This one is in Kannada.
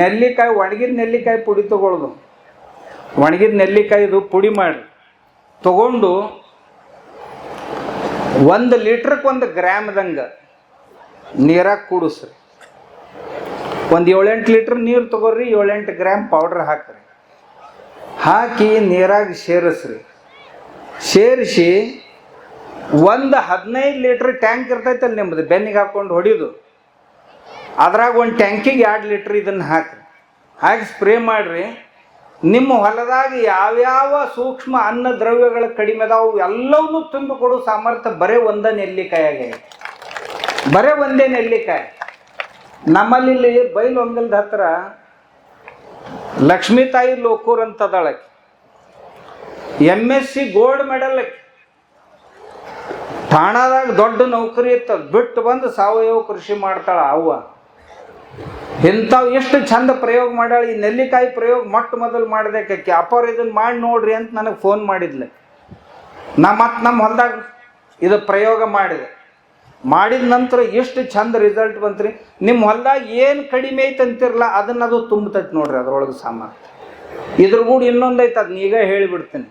ನೆಲ್ಲಿಕಾಯಿ, ಒಣಗಿದ ನೆಲ್ಲಿಕಾಯಿ ಪುಡಿ ತಗೊಳ್ಳೋದು ಒಣಗಿದ ನೆಲ್ಲಿಕಾಯಿದು ಪುಡಿ ಮಾಡಿ ತಗೊಂಡು ಒಂದು ಲೀಟ್ರಕ್ಕೆ ಒಂದು ಗ್ರಾಮ್ದಂಗೆ ನೀರಾಗ ಕೂಡಿಸ್ರಿ. ಒಂದು ಏಳೆಂಟು ಲೀಟ್ರ್ ನೀರು ತಗೋರಿ, ಏಳೆಂಟು ಗ್ರಾಮ್ ಪೌಡ್ರ್ ಹಾಕ್ರಿ. ಹಾಕಿ ನೀರಾಗಿ ಸೇರಿಸ್ರಿ. ಸೇರಿಸಿ ಒಂದು ಹದಿನೈದು ಲೀಟ್ರ್ ಟ್ಯಾಂಕ್ ಇರ್ತೈತಲ್ಲ ನಿಮ್ಮದು ಬೆನ್ನಿಗೆ ಹಾಕ್ಕೊಂಡು ಹೊಡಿಯೋದು ಅದ್ರಾಗ ಒಂದು ಟ್ಯಾಂಕಿಗೆ ಎರಡು ಲೀಟ್ರ್ ಇದನ್ನು ಹಾಕಿ ಹಾಕಿ ಸ್ಪ್ರೇ ಮಾಡಿರಿ. ನಿಮ್ಮ ಹೊಲದಾಗ ಯಾವ್ಯಾವ ಸೂಕ್ಷ್ಮ ಅನ್ನ ದ್ರವ್ಯಗಳು ಕಡಿಮೆ ಅದಾವು ಎಲ್ಲವನ್ನೂ ತುಂಬಿ ಕೊಡೋ ಸಾಮರ್ಥ್ಯ ಬರೇ ಒಂದೇ ನೆಲ್ಲಿಕಾಯಿ ಬರೀ ಒಂದೇ ನೆಲ್ಲಿಕಾಯಿ. ನಮ್ಮಲ್ಲಿ ಇಲ್ಲಿ ಬೈಲೊಂಗಲ್ದ ಹತ್ರ ಲಕ್ಷ್ಮೀ ತಾಯಿ ಲೋಕೂರ್ ಅಂತ ಅದಾಳಕ್ಕೆ M S C gold medal ಠಾಣಾದಾಗ ದೊಡ್ಡ ನೌಕರಿ ಇತ್ತು. ಬಿಟ್ಟು ಬಂದು ಸಾವಯವ ಕೃಷಿ ಮಾಡ್ತಾಳ ಅವ್ವ. ಇಂಥವು ಎಷ್ಟು ಚಂದ ಪ್ರಯೋಗ ಮಾಡ್ಯಾಳ, ಈ ನೆಲ್ಲಿಕಾಯಿ ಪ್ರಯೋಗ ಮೊಟ್ಟ ಮೊದಲು ಮಾಡಿದಕ್ಕೆ ಅಪ್ಪವ್ರು ಇದನ್ನು ಮಾಡಿ ನೋಡ್ರಿ ಅಂತ ನನಗೆ ಫೋನ್ ಮಾಡಿದ್ಲೆ. ನಾ ಮತ್ತೆ ನಮ್ಮ ಹೊಲ್ದಾಗ ಇದು ಪ್ರಯೋಗ ಮಾಡಿದೆ. ಮಾಡಿದ ನಂತರ ಎಷ್ಟು ಚಂದ ರಿಸಲ್ಟ್ ಬಂತ್ರಿ? ನಿಮ್ಮ ಹೊಲ್ದಾಗ ಏನು ಕಡಿಮೆ ಐತೆ ಅಂತಿರಲ್ಲ ಅದನ್ನ ಅದು ತುಂಬತೈತೆ ನೋಡ್ರಿ ಅದರೊಳಗೆ ಸಾಮಾನು. ಇದ್ರ ಕೂಡ ಇನ್ನೊಂದು ಐತೆ ಅದನ್ನ ಈಗ ಹೇಳಿಬಿಡ್ತೀನಿ.